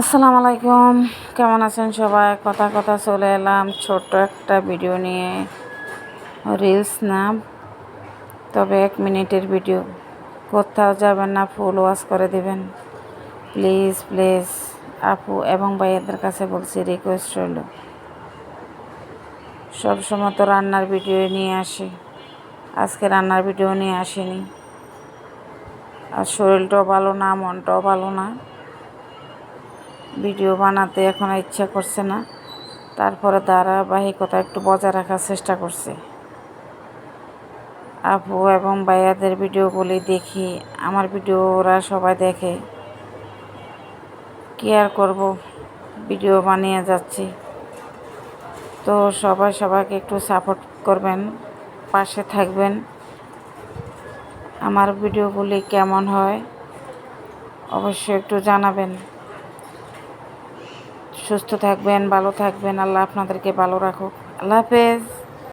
আসসালামু আলাইকুম। কেমন আছেন সবাই? কথা কথা চলে এলাম ছোট্ট একটা ভিডিও নিয়ে। রিলস না। তবে এক মিনিটের ভিডিও। কোথাও যাবেন না, ফুল ওয়াশ করে দিবেন। প্লিজ প্লিজ, আপু এবং ভাইয়াদের কাছে বলছি রিকোয়েস্ট রইল। সবসময় তো রান্নার ভিডিও নিয়ে আসি। আজকে রান্নার ভিডিও নিয়ে আসিনি। আর শরীরটাও ভালো না, মনটাও ভালো না। ভিডিও বানাতে এখন ইচ্ছা করছে না। তারপরে ধারাবাহিকতা একটু বজায় রাখার চেষ্টা করছি। আপু এবং ভাইয়াদের ভিডিওগুলি দেখি, আমার ভিডিও ওরা সবাই দেখে। কি আর করব? ভিডিও বানিয়ে যাচ্ছি। তো সবাই সবাইকে একটু সাপোর্ট করবেন, পাশে থাকবেন। আমার ভিডিওগুলি কেমন হয় অবশ্যই একটু জানাবেন। সুস্থ থাকবেন ভালো থাকবেন। আল্লাহ আপনাদেরকে ভালো রাখুক। আল্লাহ হাফেজ।